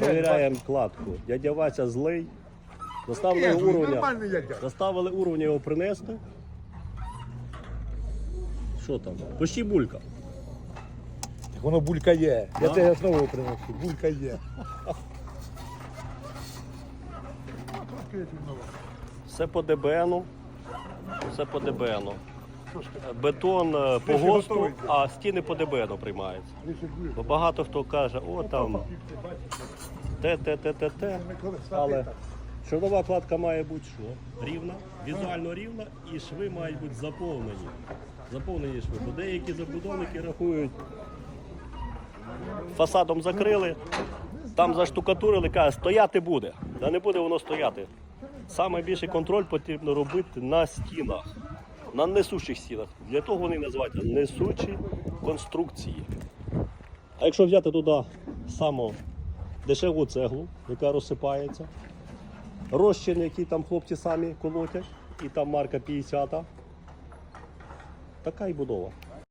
Провіряємо кладку. Дядя Вася злий. Заставили Ні, уровня. нормальний дядя. Заставили уровня його принести. Що там? Почти булька. Так воно булька є. Я Да? тебе знову приношу. Булька є. Все по ДБНу. Все по ДБНу. Бетон е, по ГОСТу, готовий. а стіни по ДБНу приймаються. Бо багато хто каже, о там те, те, те, те, те. Але чорнова кладка має бути що? Рівна, візуально рівна і шви мають бути заповнені. Заповнені шви. Бо деякі забудовники рахують, фасадом закрили, там заштукатурили, кажуть, стояти буде. Та не буде воно стояти. Саме більший контроль потрібно робити на стінах, на несучих стінах. Для того вони називаються несучі конструкції. А якщо взяти туди саму дешеву цеглу, яка розсипається, розчин, який там хлопці самі колотять, і там марка 50, така і будова.